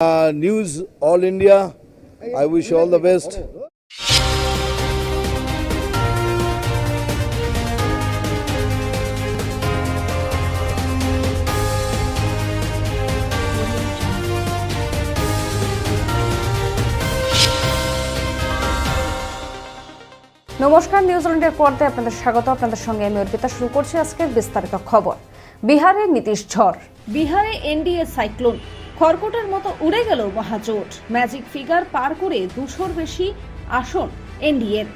Uh, news all India. I wish all the best. নমস্কার নিউজিল্যান্ডের পর্দায় আপনাদের স্বাগত আপনাদের সঙ্গে আমি অর্পিতা শুরু করছি আজকের বিস্তারিত খবর বিহারে নীতিশ ঝড় বিহারে এনডিএ সাইক্লোন খড়কোটের মতো উড়ে গেল মহাজোট। ম্যাজিক ফিগার পার করে দুশোর বেশি আসন এনডিএর।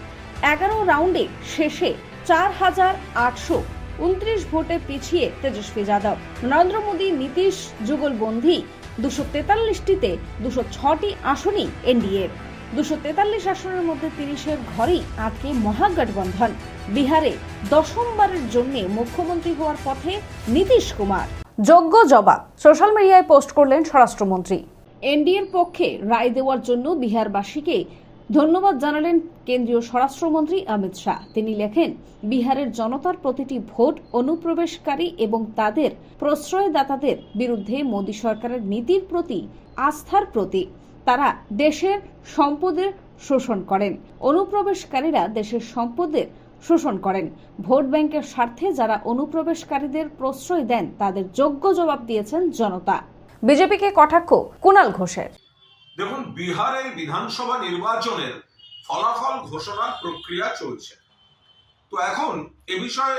এগারো রাউন্ডে শেষে চার হাজার আটশো উনত্রিশ ভোটে পিছিয়ে তেজস্বী যাদব। নরেন্দ্র মোদী, নীতিশ যুগলবন্দি দুশো তেতাল্লিশটিতে দুশো ছটি আসনই এনডিএর। দুশো তেতাল্লিশ আসনের মধ্যে তিরিশের ঘরেই আটকে মহাগঠবন্ধন। বিহারে দশমবারের জন্য মুখ্যমন্ত্রী হওয়ার পথে নীতিশ কুমার। যোগ্য জবাব সোশ্যাল মিডিয়ায় পোস্ট করলেন স্বরাষ্ট্রমন্ত্রী। এনডিএর পক্ষে রায় দেওয়ার জন্য বিহারবাসীকে ধন্যবাদ জানালেন কেন্দ্রীয় স্বরাষ্ট্রমন্ত্রী অমিত শাহ। তিনি লেখেন, বিহারের জনতার প্রতিটি ভোট অনুপ্রবেশকারী এবং তাদের প্রশ্রয়দাতাদের বিরুদ্ধে মোদী সরকারের নীতির প্রতি, আস্থার প্রতি তারা দেশের সম্পদের শোষণ করেন। অনুপ্রবেশকারীরা দেশের সম্পদের শোষণ করেন। ভোট ব্যাংকের স্বার্থে যারা অনুপ্রবেশকারীদের প্রশ্রয় দেন, তাদের যোগ্য জবাব দিয়েছেন জনতা। বিজেপিকে কটাক্ষ কুণাল ঘোষের। দেখুন বিহারের বিধানসভা নির্বাচনের ফলাফল ঘোষণার প্রক্রিয়া চলছে। তো এখন এ বিষয়ে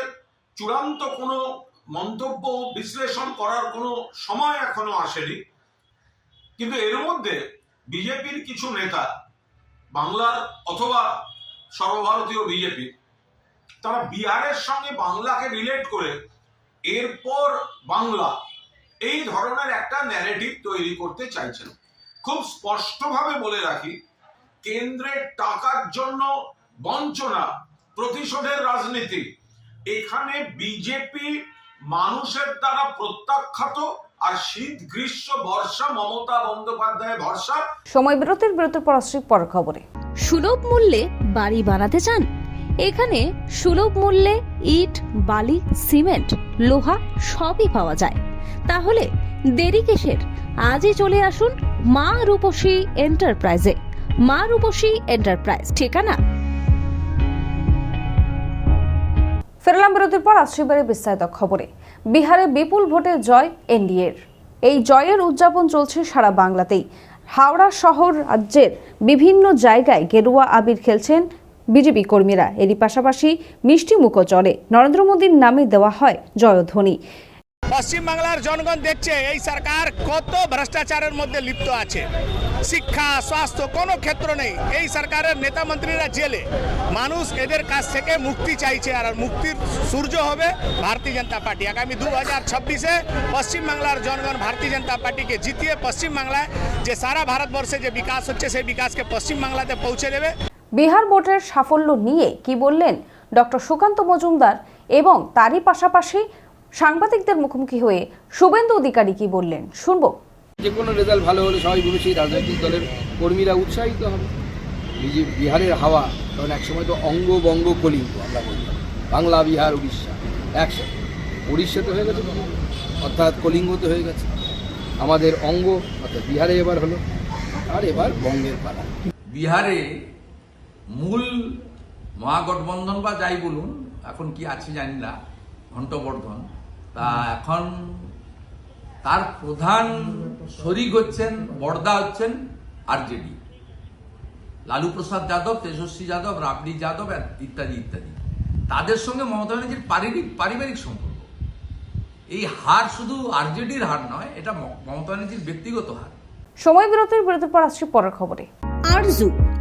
চূড়ান্ত কোনো মন্তব্য বিশ্লেষণ করার কোনো সময় এখনও আসেনি। কিন্তু এর মধ্যে বিজেপির কিছু নেতা, বাংলার অথবা সর্বভারতীয় বিজেপি তারা বিহারের সঙ্গে বাংলাকে রিলেট করে। এরপর বাংলা এই ধরনের একটা ন্যারেটিভ তৈরি করতে চাইছেন। খুব স্পষ্টভাবে বলে রাখি কেন্দ্রের টাকার জন্য বঞ্চনা প্রতিশোধের রাজনীতি এখানে বিজেপি মানুষের দ্বারা প্রত্যাখ্যাত আর শীত গ্রীষ্ম বর্ষা মমতা বন্দ্যোপাধ্যায় ভরসা। সময় বিরতির বিরতির পর আসছি পরের খবরে। সুলভ মূল্যে বাড়ি বানাতে চান? এখানে সুলভ মূল্যে ইট, বালি, সিমেন্ট, লোহা সবই পাওয়া যায়। তাহলে দেরি কিসের? আজই চলে আসুন মা রূপসী এন্টারপ্রাইজে। মা রূপসী এন্টারপ্রাইজ, ঠিকানা? ফেরলাম বিরতির পর আসছি বিস্তারিত খবরে। বিহারে বিপুল ভোটে জয় এনডিএর। এই জয়ের উদযাপন চলছে সারা বাংলাতেই। হাওড়া শহর রাজ্যের বিভিন্ন জায়গায় গেরুয়া আবির খেলছেন বিজেপি কর্মীরা। এরই পাশাপাশি মিষ্টি মুখো চলে নরেন্দ্র মোদীর নামে দেওয়া হয় জয়ধ্বনি। পশ্চিমবাংলার জনগণ দেখছে এই সরকার কত ভ্রষ্টাচারের মধ্যে লিপ্ত আছে। শিক্ষা, স্বাস্থ্য কোনো ক্ষেত্র নেই। এই সরকারের নেতা মন্ত্রীরা জেলে। মানুষ এদের কাছ থেকে মুক্তি চাইছে আর মুক্তির সূর্য হবে ভারতীয় জনতা পার্টি। আগামী দু হাজার ছাব্বিশে পশ্চিমবাংলার জনগণ ভারতীয় জনতা পার্টিকে জিতিয়ে পশ্চিমবাংলায় যে সারা ভারতবর্ষে যে বিকাশ হচ্ছে, সেই বিকাশকে পশ্চিমবাংলাতে পৌঁছে দেবে। বিহার ভোটের সাফল্য নিয়ে কি বললেন ডক্টর সুকান্ত মজুমদার এবং তারই পাশাপাশি সাংবাদিকদের মুখোমুখি হয়ে শুভেন্দু অধিকারী কি বললেন? শুনব। যে কোনো রেজাল্ট ভালো হলে সবাই ভেবে সেই রাজনৈতিক দলের কর্মীরা উৎসাহিত হবে। বিহারের হাওয়া কারণ একসময় তো অঙ্গ বঙ্গ কলিঙ্গ আমরা বলতাম। বাংলা বিহার উড়িষ্যা একসাথে। উড়িষ্যাতে হয়ে গেছে তো, অর্থাৎ কলিঙ্গতে হয়ে গেছে। আমাদের অঙ্গ অর্থাৎ বিহারে এবার হলো। আর এবার বঙ্গের পালা। বিহারে মূল মহাগঠবন্ধন বা যাই বলুন এখন কি আছে জানি না ঘণ্টবর্ধন। তা এখন তার প্রধান শরিক হচ্ছেন বর্দা হচ্ছেন আরজেডি। লালু প্রসাদ যাদব তেজস্বী যাদব রাবড়ি যাদব ইত্যাদি ইত্যাদি। তাদের সঙ্গে মমতা ব্যানার্জির পারিবারিক পারিবারিক সম্পর্ক। এই হার শুধু আরজেডির হার নয় এটা মমতা ব্যানার্জির ব্যক্তিগত হার। সময় বিরতির বিরতির পর আসছি পরের খবরে। Arzu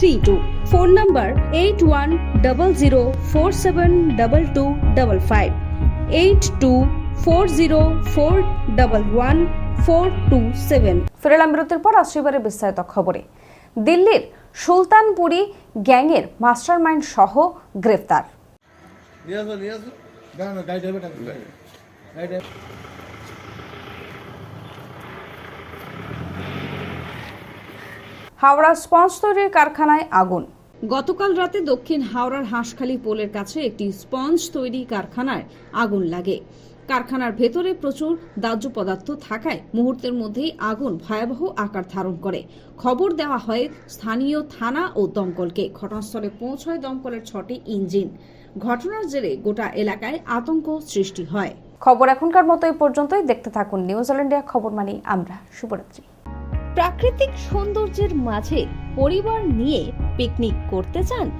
three two phone number eight one double zero four seven double two double five eight two four zero four double one four two seven ফিরেলাম বিরতির পর আসছে এবারে বিস্তারিত খবরে। দিল্লির সুলতানপুরি গ্যাংয়ের মাস্টারমাইন্ড সহ গ্রেফতার। হাওড়া স্পঞ্জ তৈরির কারখানায় আগুন। গতকাল রাতে দক্ষিণ হাওড়ার হাঁসখালি পোলের কাছে একটি স্পঞ্জ তৈরি কারখানায় আগুন লাগে। কারখানার ভেতরে প্রচুর দাহ্য পদার্থ থাকায় মুহূর্তের মধ্যেই আগুন ভয়াবহ আকার ধারণ করে। খবর দেওয়া হয় স্থানীয় থানা ও দমকলকে। ঘটনাস্থলে পৌঁছয় দমকলের ছটি ইঞ্জিন। ঘটনার জেরে গোটা এলাকায় আতঙ্ক সৃষ্টি হয়। খবর এখনকার মতো এই পর্যন্তই। দেখতে থাকুন নিউজ অল ইন্ডিয়া খবর মানি আমরা শুভরাত্রি। প্রাকৃতিক সৌন্দর্যের মাঝে পরিবার নিয়ে পিকনিক করতে চান,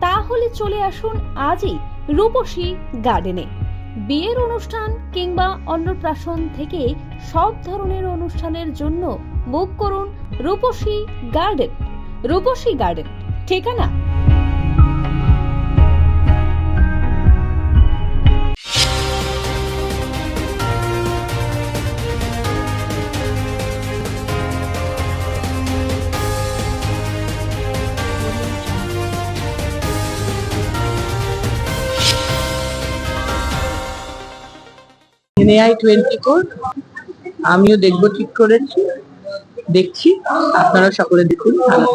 তাহলে চলে আসুন আজই রূপসী গার্ডেনে। বিয়ের অনুষ্ঠান কিংবা অন্নপ্রাশন থেকে সব ধরনের অনুষ্ঠানের জন্য বুক করুন রূপসী গার্ডেন রূপসী গার্ডেন। ঠিকানা এনএআই টোয়েন্টি ফোর আমিও দেখব ঠিক করেছি। দেখছি। আপনারা সকলে দেখুন। ভালো